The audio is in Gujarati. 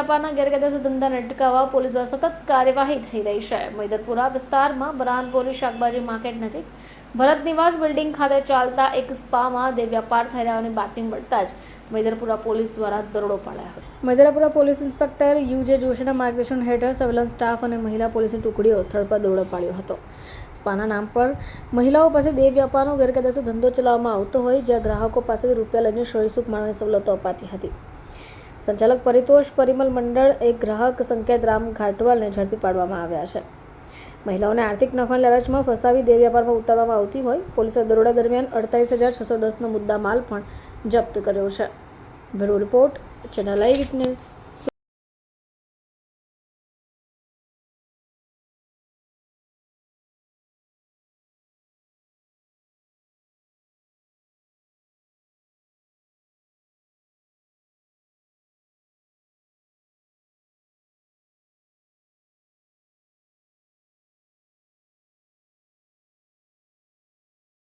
વ્યાપારના ગેરકાયદેસર ધંધાને અટકાવવા પોલીસ સતત કાર્યવાહી થઈ રહી છે. મૈદરપુરા વિસ્તારમાં બરાનપોરી શાકભાજી માર્કેટ નજીક ભરત નિવાસ બિલ્ડિંગ ખાતે ચાલતા એક સ્પામાં દે વ્યાપાર થઈ રહ્યાની બાતમી મળતા જ મૈદરપુરા પોલીસ દ્વારા દરોડો પાડ્યો હતો. મૈદરપુરા પોલીસ ઇન્સ્પેક્ટર યુ જે જોશીના માર્ગદર્શન હેઠળ સર્વેલન્સ સ્ટાફ અને મહિલા પોલીસની ટુકડીઓ સ્થળ પર દરોડો પાડ્યો હતો. સ્પાના નામ પર મહિલાઓ પાસે દેહ વ્યાપારનો ગેરકાયદેસર ધંધો ચલાવવામાં આવતો હોય જ્યાં ગ્રાહકો પાસેથી રૂપિયા લઈને શોરીસુખ માણવાની સવલતો અપાતી હતી. સંચાલક પરિતોષ પરિમલ મંડળ એક ગ્રાહક સંકેત રામ ઘાટવાલને ઝડપી પાડવામાં આવ્યા છે. મહિલાઓને આર્થિક નફાની લાલચમાં ફસાવી દેહ વ્યાપારમાં ઉતારવામાં આવતી હોય, પોલીસે દરોડા દરમિયાન અડતાલીસ હજાર છસો દસનો મુદ્દા માલ પણ જપ્ત કર્યો છે. Bureau report channel eye witness